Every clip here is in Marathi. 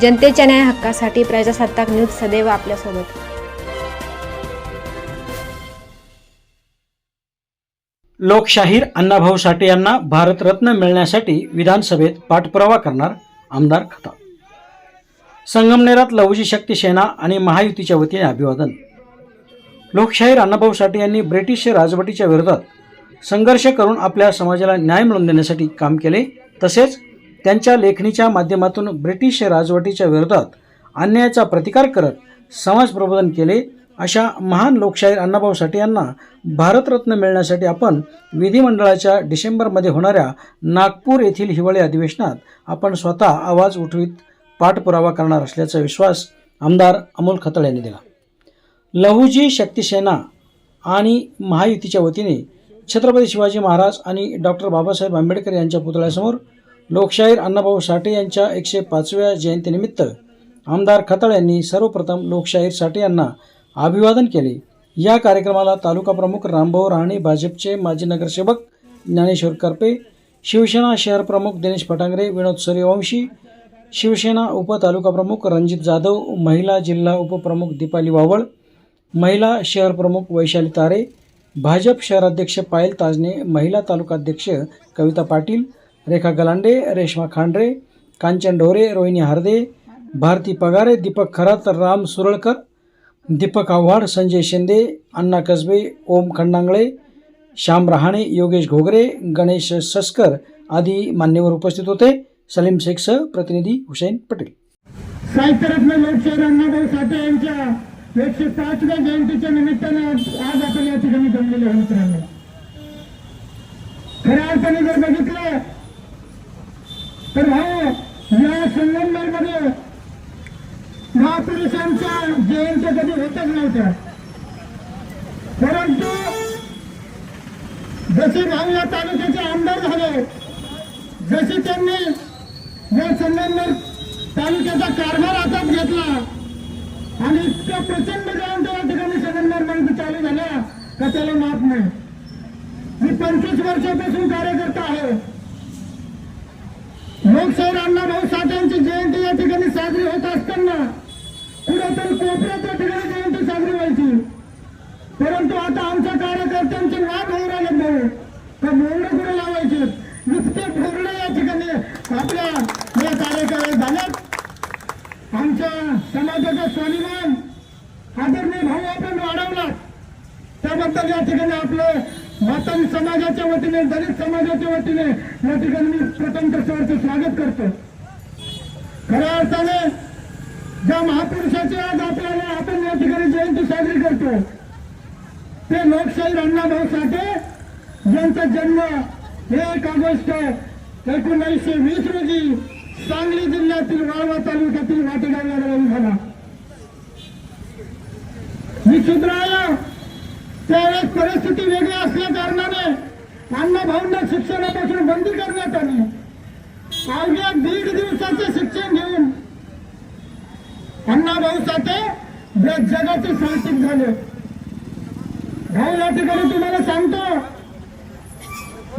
जनतेच्या न्याय हक्कासाठी प्रजासत्ताक न्यूज सदैव आपल्यासोबत. लोकशाहीर अण्णाभाऊ साठे यांना भारतरत्न मिळण्यासाठी विधानसभेत पाठपुरावा करणार आमदार खताळ संगमनेरात लहुजी शक्ती सेना आणि महायुतीच्या वतीने अभिवादन. लोकशाहीर अण्णाभाऊ साठे यांनी ब्रिटिश राजवटीच्या विरोधात संघर्ष करून आपल्या समाजाला न्याय मिळवून देण्यासाठी काम केले तसेच त्यांच्या लेखणीच्या माध्यमातून ब्रिटिश राजवटीच्या विरोधात अन्यायाचा प्रतिकार करत समाज प्रबोधन केले अशा महान लोकशाहीर अण्णाभाऊ साठे यांना भारतरत्न मिळण्यासाठी आपण विधिमंडळाच्या डिसेंबरमध्ये होणाऱ्या नागपूर येथील हिवाळी अधिवेशनात आपण स्वतः आवाज उठवीत पाठपुरावा करणार असल्याचा विश्वास आमदार अमोल खतळ यांनी दिला. लहुजी शक्तिसेना आणि महायुतीच्या वतीने छत्रपती शिवाजी महाराज आणि डॉक्टर बाबासाहेब आंबेडकर यांच्या पुतळ्यासमोर लोकशाहीर अण्णाभाऊ साठे यांच्या एकशे पाचव्या जयंतीनिमित्त आमदार खताळ यांनी सर्वप्रथम लोकशाहीर साठे यांना अभिवादन केले. या कार्यक्रमाला तालुका प्रमुख रामभाऊ राणे भाजपचे माजी नगरसेवक ज्ञानेश्वर करपे शिवसेना शहर प्रमुख दिनेश फटांगरे विनोद सूर्यवंशी शिवसेना उपतालुका प्रमुख रणजित जाधव महिला जिल्हा उपप्रमुख दीपाली वावळ महिला शहर प्रमुख वैशाली तारे भाजप शहराध्यक्ष पायल ताजने महिला तालुकाध्यक्ष कविता पाटील रेखा गलांडे रेश्मा खांडरे कांचन ढोरे रोहिणी हार्दे भारती पगारे दीपक खरात राम सुरळकर दीपक आव्हाड संजय शिंदे अण्णा कसबे ओम खंडांगळे श्याम रहाणे योगेश घोगरे गणेश सस्कर आदी मान्यवर उपस्थित होते. सलीम शेखसह प्रतिनिधी हुसेन पटेल साहित्यरत्न लोकशाहीर अण्णाभाऊ साठे यांच्या एकशे पाचव्या जयंतीच्या निमित्ताने आज आपण या ठिकाणी जमलेले आहोत खऱ्या अर्थाने जर बघितलं तर भाऊ या संगमनेरमध्ये महापुरुषांच्या जयंत्या कधी होतच नव्हत्या. परंतु जसे भाऊ या तालुक्याचे आमदार झाले जसे त्यांनी या संगमनेर तालुक्याचा कारभार हातात घेतला आणि इतक्या प्रचंड जयंत या ठिकाणी संगमनेरमध्ये चालू झाल्या का त्याला माफ नाही. मी पंचवीस वर्षापासून कार्यकर्ता आहे. लोकशाहीर अण्णाभाऊ साठ्यांची जयंती या ठिकाणी साजरी होत असताना कुठेतरी कोपऱ्याच्या ठिकाणी जयंती साजरी व्हायची. परंतु आता आमच्या कार्यकर्त्यांचे वाट होऊ राहिले नाही. तर बोर्ड कुठे लावायचे? नुसते बोर्ड या ठिकाणी. आपल्या या कार्यक्रमात झाल्यात. आमच्या समाजाचा स्वाभिमान आदरणीय भाऊ आपण वाढवला त्याबद्दल या ठिकाणी आपले मातंग समाजाच्या वतीने दलित समाजाच्या वतीने या ठिकाणी मी प्रथम सरचं स्वागत करतो. खऱ्या अर्थाने ज्या महापुरुषाच्या आज आपल्याला आपण या ठिकाणी जयंती साजरी करतो ते लोकशाहीर अण्णाभाऊ साठे यांचा जन्म एक ऑगस्ट एकोणीसशे वीस रोजी सांगली जिल्ह्यातील वाळवा तालुक्यातील वाटेगाव या गावी झाला. विचित्राय त्यावेळेस परिस्थिती वेगळी असल्या कारणाने अण्णाभाऊंना शिक्षणापासून बंदी करण्यात आली. अवघ्या दीड दिवसाचे शिक्षण घेऊन अण्णाभाऊ साठे जगाचे साहसिक झाले. भाऊ या ठिकाणी तुम्हाला सांगतो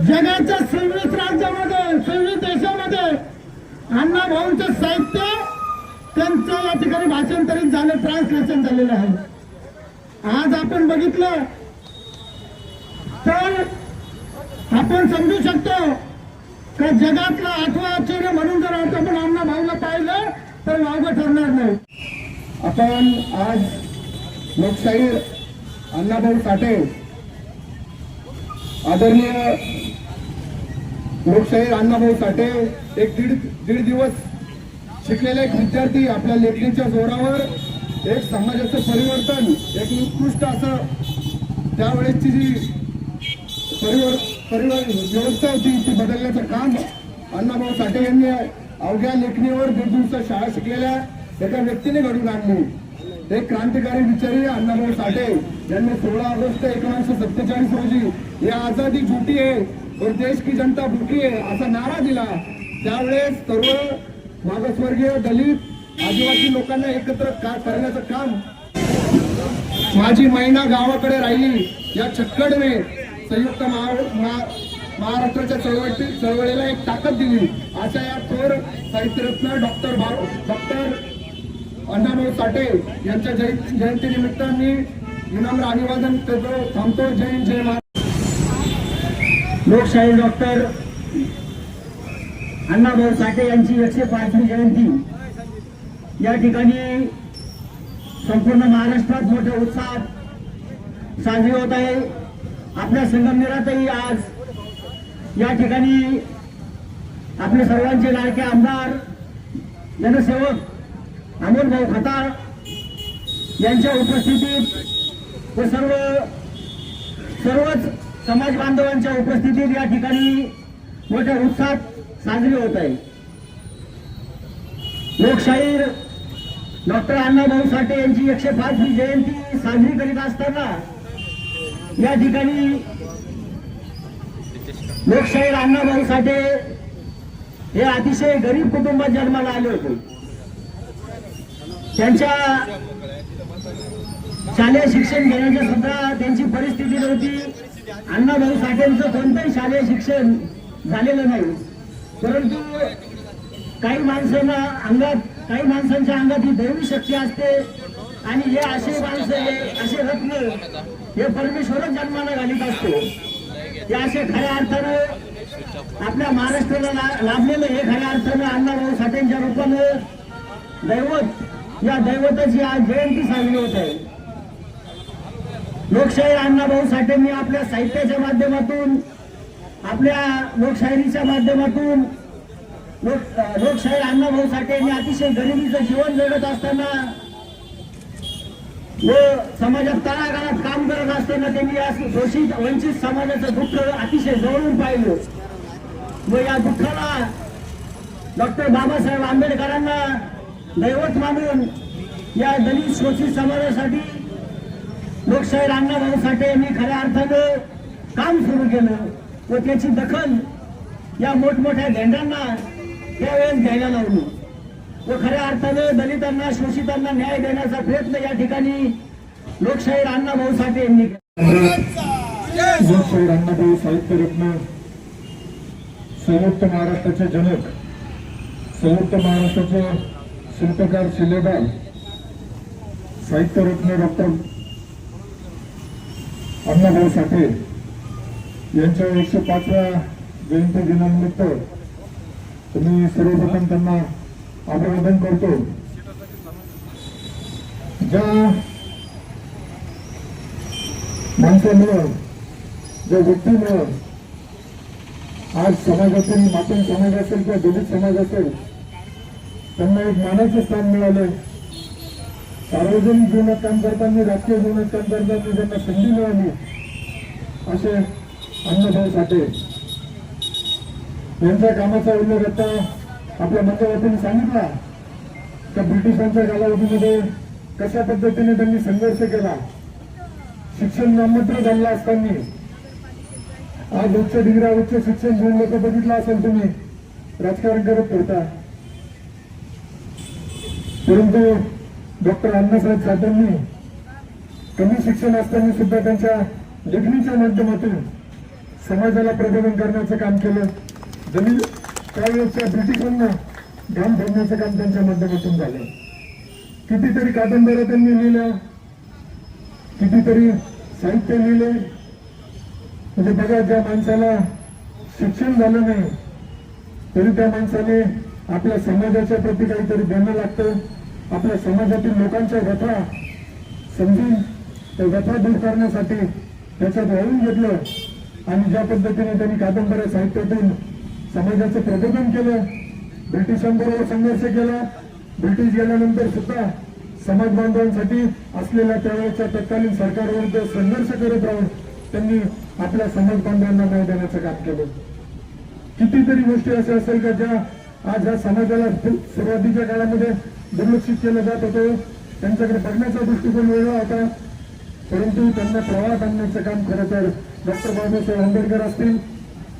जगाच्या सव्वीस राज्यामध्ये सव्वीस देशामध्ये अण्णा भाऊंचं साहित्य त्यांचं या ठिकाणी भाषांतरित झालं ट्रान्सलेशन झालेलं आहे. आज आपण बघितलं तर आपण समजू शकतो का जगातला आठवा आश्चर्य म्हणून जर आज आपण अण्णा भाऊला पाहिलं तर वावगं ठरणार नाही. आपण आज लोकशाहीर अण्णाभाऊ साठे आदरणीय लोकशाहीर अण्णाभाऊ साठे एक दीड दीड दिवस शिकलेले एक विद्यार्थी आपल्या लेखणीच्या जोरावर एक समाजाचं परिवर्तन एक उत्कृष्ट असं त्यावेळेसची जी परिवार परिवार व्यवस्था होती ती बदलण्याचं काम अण्णाभाऊ साठे यांनी अवघ्या लेखणीवर दीड दिवसात शाळा शिकलेल्या एका व्यक्तीने घडून आणली. एक क्रांतिकारी विचारी अण्णाभाऊ साठे यांनी सोळा ऑगस्ट एकोणीसशे सत्तेचाळीस रोजी या आझादी झुटी आहे और देश की जनता भुकी आहे असा नारा दिला. त्यावेळेस सर्व मागासवर्गीय दलित आदिवासी लोकांना एकत्र का करण्याचं काम माझी महिना गावाकडे राहिली या छक्कडने संयुक्त महा- महा- महाराष्ट्राच्या चळवळी चळवळीला एक ताकद दिली. अशा या थोर साहित्यरत्न डॉक्टर भाऊ डॉक्टर अण्णाभाऊ साठे यांच्या जय जयंतीनिमित्त मी विनम्र अभिवादन करतो थांबतो. जय जय महाराष्ट्र लोकशाही डॉक्टर अण्णाभाऊ साठे यांची एकशे पाचवी जयंती. या ठिकाणी संपूर्ण महाराष्ट्रात मोठ्या उत्साहात साजरी होत आहे. आपल्या संगमनेरातही आज या ठिकाणी आपले सर्वांचे लाडके आमदार जनसेवक अमोलभाऊ खताळ यांच्या उपस्थितीत व सर्व सर्वच समाज बांधवांच्या उपस्थितीत या ठिकाणी मोठ्या उत्साहात साजरी होत आहे. लोकशाहीर डॉक्टर अण्णाभाऊ साठे यांची एकशे पाचवी जयंती साजरी करीत असताना या ठिकाणी लोकशाहीर अण्णाभाऊ साठे हे अतिशय गरीब कुटुंबात जन्माला आले होते. त्यांच्या शालेय शिक्षण घेण्याची सुद्धा त्यांची परिस्थिती नव्हती. अण्णाभाऊ साठेंचं कोणतंही शालेय शिक्षण झालेलं नाही. परंतु काही माणसांना अंगात काही माणसांच्या अंगात ही दैवी शक्ती असते. आणि हे असे माणसं हे असे रत्न हे परमेश्वरच जन्माला घालीत असतो. हे असे खऱ्या अर्थानं आपल्या महाराष्ट्राला लाभलेलं हे खऱ्या अर्थानं अण्णाभाऊ साठेंच्या रूपानं दैवत या दैवताची आज जयंती साजरी होत आहे. लोकशाहीर अण्णाभाऊ साठेंनी आपल्या साहित्याच्या माध्यमातून आपल्या लोकशाहीच्या माध्यमातून लोक लोकशाहीर अण्णाभाऊ साठे यांनी अतिशय गरिबीचं जीवन जगत असताना व समाजात तळागाळात काम करत असताना त्यांनी या शोषित वंचित समाजाचं दुःख अतिशय जवळून पाहिलं. व या दुःखाला डॉक्टर बाबासाहेब आंबेडकरांना दैवत मानून या दलित शोषित समाजासाठी लोकशाहीर अण्णाभाऊ साठे यांनी खऱ्या अर्थानं काम सुरू केलं व त्याची दखल या मोठमोठ्या झेंड्यांना त्यावेळेस घ्यायला लावली. व खऱ्या अर्थानं दलितांना शोषितांना न्याय देण्याचा प्रयत्न या ठिकाणी लोकशाहीर अण्णाभाऊ साठे यांनी केला. लोकशाहीर अण्णाभाऊ साहित्यरत्न संयुक्त महाराष्ट्राचे जनक संयुक्त महाराष्ट्राचे शिल्पकार शिलेदार साहित्यरत्न डॉक्टर अण्णाभाऊ साठे यांच्या एकशे पाचव्या जयंती दिनानिमित्त मी सर्वप्रथम त्यांना अभिवादन करतो. ज्या माणसामुळं ज्या व्यक्तीमुळं आज समाजातील मातंग समाज असेल किंवा दलित समाज असेल त्यांना एक मानाचं स्थान मिळालं सार्वजनिक जीवनात काम करताना राजकीय जीवनात काम करताना त्यांना संधी मिळाली असे अण्णाभाऊ साठे. यांच्या कामाचा उल्लेख आता आपल्या मंडळातून सांगितला त्या ब्रिटिशांच्या कालावधीमध्ये कशा पद्धतीने त्यांनी संघर्ष केला. शिक्षण नामत्र झालं असताना. आज उच्च डिग्र्या उच्च शिक्षण घेऊन लोक बघितलं असेल तुम्ही. राजकारण करत करता परंतु डॉक्टर अण्णासाहेब साठांनी कमी शिक्षण असताना सुद्धा त्यांच्या लेखणीच्या माध्यमातून समाजाला प्रबोधन करण्याचं काम केलं. जमीन त्यावेळेसच्या ब्रिटिशांना घाम फोडण्याचं काम त्यांच्या माध्यमातून झालं. कितीतरी कादंबऱ्या त्यांनी लिहिल्या कितीतरी साहित्य लिहिले. म्हणजे बघा ज्या माणसाला शिक्षण झालं नाही तरी त्या माणसाने आपल्या समाजाच्या प्रती काहीतरी देणं लागतं. आपल्या समाजातील लोकांच्या व्यथा समजून त्या व्यथा दूर करण्यासाठी त्याच्यात वाळून घेतलं. आणि ज्या पद्धतीने त्यांनी कादंबऱ्या साहित्यातून समाजाचं प्रबोधन केलं. ब्रिटिशांबरोबर संघर्ष केला. ब्रिटिश गेल्यानंतर सुद्धा समाज बांधवांसाठी असलेल्या त्यावेळेच्या तत्कालीन सरकारविरुद्ध संघर्ष करत राहून त्यांनी आपल्या समाज बांधवांना न्याय देण्याचं काम केलं. कितीतरी गोष्टी अशा असेल का ज्या आज या समाजाला सुरुवातीच्या काळामध्ये दुर्लक्षित केलं जात होतं. त्यांच्याकडे बघण्याचा दृष्टिकोन वेगळा होता. परंतु त्यांना प्रवाहात आणण्याचं काम खरं तर डॉक्टर बाबासाहेब आंबेडकर असतील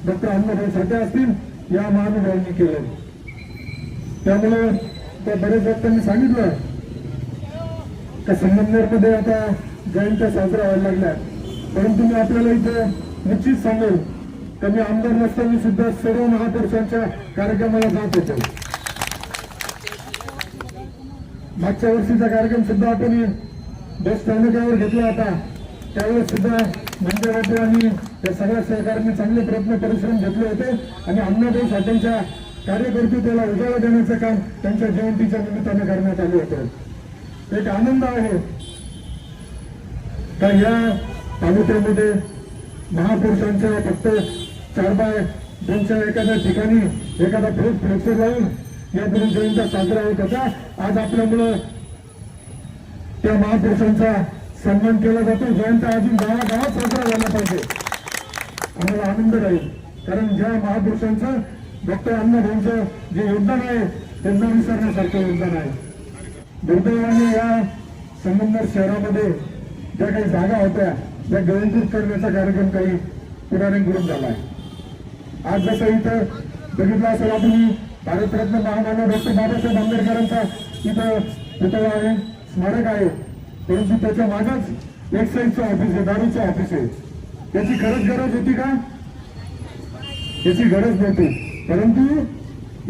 डॉक्टर अण्णाभाऊ साठे असतील या महानुभावांनी केलं. त्यामुळे त्या बरेच व्यक्तींनी सांगितलं का संगमनेरमध्ये आता जयंत्या साजरा व्हायला लागल्या परंतु मी आपल्याला इथे निश्चित सांगेल कमी आमदार नसताना सुद्धा सर्व महापुरुषांच्या कार्यक्रमाला जात होतो. मागच्या वर्षीचा कार्यक्रम सुद्धा आपण बस स्थानकावर घेतला होता. त्यावेळेस सुद्धा मंदिराचे आणि त्या सगळ्या सहकार्याने चांगले प्रयत्न परिश्रम घेतले होते आणि अण्णाभाऊ साठेंच्या कार्यकर्तृत्वाला उजाळा देण्याचं काम त्यांच्या जयंतीच्या निमित्ताने करण्यात आले होते. एक आनंद आहे का या तालुक्यामध्ये महापुरुषांच्या फक्त चार बाय त्यांच्या एखाद्या ठिकाणी एखादा फ्लेक्स फ्लेक्चर लावून या गुरु जयंत्या साजरा होत होता. आज आपल्यामुळं त्या महापुरुषांचा सन्मान केला जातो. जयंती अजून गावागावात साजरा झाला पाहिजे. आम्हाला आनंद राहील. कारण ज्या महापुरुषांचं डॉक्टर अण्णाभाऊंचं जे योगदान आहे त्यांना विसरण्यासारखं योगदान आहे. दुर्दैवाने या संगमनेर शहरामध्ये ज्या काही जागा होत्या त्या गळंकृत करण्याचा कार्यक्रम काही पुढाऱ्यांकडून झाला आहे. आज जसं इथं बघितलं असेल आपण भारतरत्न महामानव डॉक्टर बाबासाहेब आंबेडकरांचा इथं पुतळा आहे स्मारक आहे. परंतु त्याच्या मागच एक्साईजचं ऑफिस आहे दारूचं ऑफिस आहे. त्याची खरंच गरज होती का? त्याची गरज नव्हती. परंतु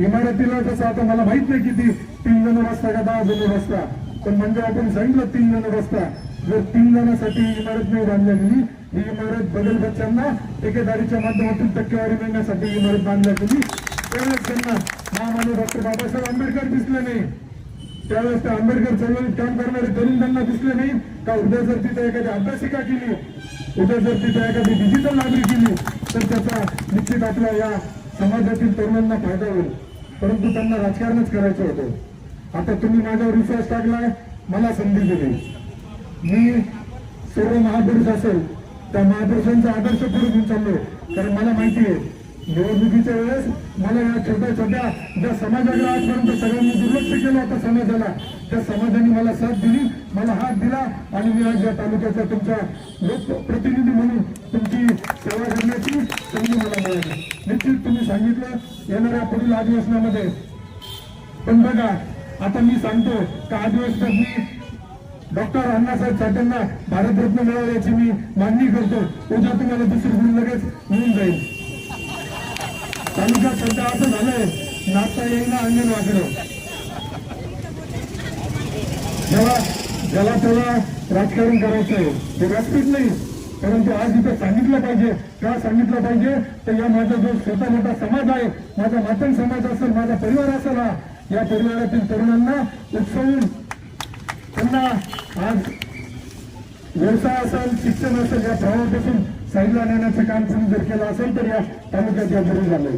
इमारतीला जसं आता मला माहीत नाही किती तीन जण बसता का दहा जण बसता पण म्हणजे आपण सांगितलं तीन जण बसता. जर तीन जणांसाठी ही इमारत नाही बांधल्या ही इमारत बदल बच्चांना ठेकेदारीच्या माध्यमातून टक्केवारी मिळण्यासाठी इमारत बांधल्या गेली त्यावेळेस त्यांना महामानव डॉक्टर बाबासाहेब आंबेडकर दिसले नाही. त्यावेळेस त्या आंबेडकर चळवळीत काम करणारे तरुण त्यांना दिसले नाही. का उद्या जर तिथे एखादी अभ्यासिका केली उद्या जर तिथे एखादी डिजिटल लायब्ररी केली तर त्याचा निश्चित आपल्या या समाजातील तरुणांना फायदा होईल. परंतु त्यांना राजकारणच करायचं होतं. आता तुम्ही माझ्यावर विश्वास टाकलाय मला संधी दिली. मी सर्व महापुरुष असेल त्या महापुरुषांचा आदर्श पुढे घेऊन चाललो कारण मला माहिती आहे निवडणुकीच्या वेळेस मला या छोट्या छोट्या ज्या समाजाकडे आजपर्यंत सगळ्यांनी दुर्लक्ष केलं होतं समाजाला त्या समाजाने मला साथ दिली मला हात दिला आणि मी आज या तालुक्याचा तुमचा लोकप्रतिनिधी म्हणून तुमची सेवा करण्याची संधी मला मिळाली. निश्चित तुम्ही सांगितलं येणाऱ्या पुढील अधिवेशनामध्ये. पण बघा आता मी सांगतो का अधिवेशनात मी डॉक्टर अण्णासाहेब साठेंना भारतरत्न मिळवण्याची मी मागणी करतो. उद्या तुम्हाला दुसरी गुण लगेच मिळून जाईल. तालुक्यात सध्या असं झालंय. नाचता येईना अंगण वाकडं जेव्हा ज्याला त्याला राजकारण करायचं आहे. ते व्यासपीठ नाही परंतु आज इथं सांगितलं पाहिजे. का सांगितलं पाहिजे? तर या माझा जो छोटा मोठा समाज आहे माझा मातंग समाज असेल माझा परिवार असेल हा या परिवारातील तरुणांना उत्सवून त्यांना आज व्यवसाय असेल शिक्षण असेल या प्रवाहापासून साईडला नेण्याचं काम तुम्ही जर केलं असेल तर या तालुक्यात जरी झालंय.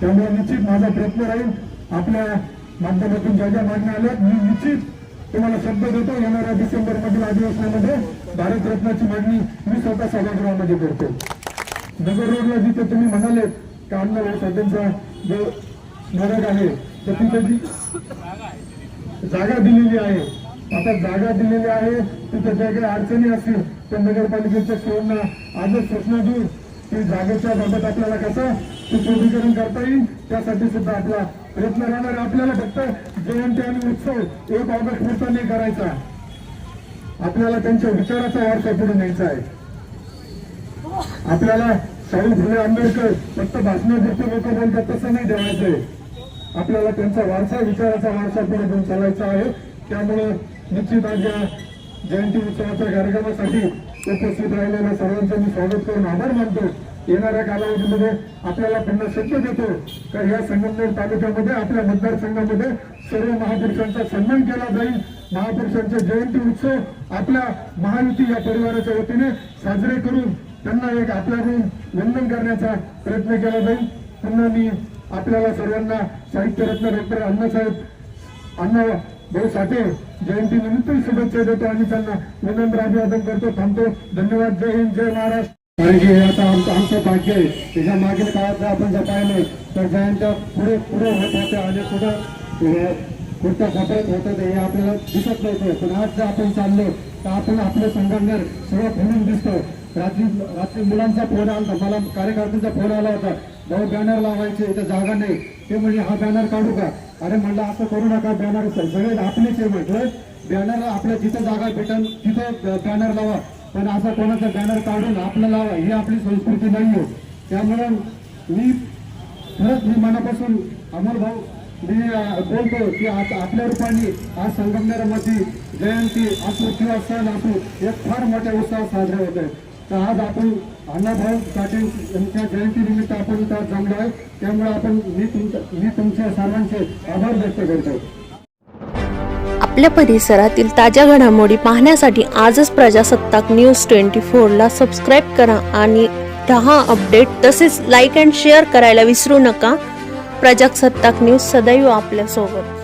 त्यामुळे निश्चित माझा प्रयत्न राहील. आपल्या माध्यमातून ज्या ज्या मागण्या आल्या मी निश्चित तुम्हाला शब्द देतो. येणाऱ्या डिसेंबर मधील अधिवेशनामध्ये भारतरत्नाची मागणी मी स्वतः सभागृहामध्ये करतो. नगर रोडला जिथे तुम्ही म्हणाले का अण्णाभाऊ साठेंचा जो नरक आहे तर तिथे जी जागा दिलेली आहे आता जागा दिलेली आहे. तिथे ज्या काही अडचणी असतील त्या नगरपालिकेच्या सेवांना आजच सूचना देऊन ती जागेच्या बाबत आपल्याला कसं सुशोभीकरण करता येईल त्यासाठी सुद्धा आपला प्रयत्न राहणार आपल्याला फक्त जयंती आणि उत्सव एक ऑगस्ट पुरता नाही करायचा. आपल्याला त्यांच्या विचाराचा वारसा पुढे न्यायचा आहे. आपल्याला शाहू फुले आंबेडकर फक्त भाषणापुरते लोक बोलतात तसं नाही ठेवायचंय आपल्याला त्यांचा वारसा विचाराचा वारसा पुढे घेऊन चालायचा आहे. त्यामुळे निश्चित आज या जयंती उत्सवाच्या कार्यक्रमासाठी उपस्थित राहिलेल्या सर्वांचं मी स्वागत करून आभार मानतो. येणाऱ्या कालावधीमध्ये आपल्याला पुन्हा शक्य देतो का या संगमनेर तालुक्यामध्ये आपल्या मतदारसंघामध्ये सर्व महापुरुषांचा सन्मान केला जाईल. महापुरुषांचे जयंती उत्सव आपल्या महायुती या परिवाराच्या वतीने साजरे करून त्यांना एक आपल्याकडून वंदन करण्याचा प्रयत्न केला जाईल. पुन्हा मी आपल्याला सर्वांना साहित्यरत्न डॉक्टर अण्णासाहेब अण्णा भाऊ साठे जयंती निमित्त शुभेच्छा देतो आणि त्यांना विनम्र अभिवादन करतो थांबतो. धन्यवाद. जय हिंद जय महाराष्ट्र. कारण की हे आता आमचं आमचं भाग्य आहे. त्याच्या मागील काळात जर आपण जर पाहिलं तर जयंत्या पुढे पुढे होत होत्या आणि पुढं कुठं पुढच्या होतं हे आपल्याला दिसत नव्हतं. पण आज जर आपण चाललो तर आपण आपलं संगमनेर सगळं फिरून दिसतो. रात्री रात्री मुलांचा फोन आला होता मला कार्यकर्त्यांचा फोन आला होता. भाऊ बॅनर लावायचे इथं जागा नाही. ते म्हणजे हा बॅनर काढू का? अरे म्हणलं असं करू नका बॅनर सगळे आपलेच आहे म्हटलं. बॅनर आपल्या जिथं जागा भेटल तिथं बॅनर लावा. पण असा कोणाचा बॅनर काढून आपलं लावा ही आपली संस्कृती नाही आहे त्यामुळे मी खरंच मी मनापासून अमोल भाऊ मी बोलतो की आज आपल्या रूपाने आज संगमनेरमध्ये जयंती असो किंवा सण असो हे फार मोठ्या उत्साहात साजरा होत आहेत तर आज आपण अण्णाभाऊ साठे यांच्या जयंतीनिमित्त आपण इथं जमलो आहे त्यामुळे आपण मी तुमच्या मी तुमच्या सर्वांचे आभार व्यक्त करतो आपल्या परिसरातील ताज्या घडामोडी पाहण्यासाठी आजच प्रजासत्ताक न्यूज ट्वेंटी फोरला सबस्क्राईब करा आणि दहा अपडेट तसेच लाईक अँड शेअर करायला विसरू नका. प्रजासत्ताक न्यूज सदैव आपल्यासोबत.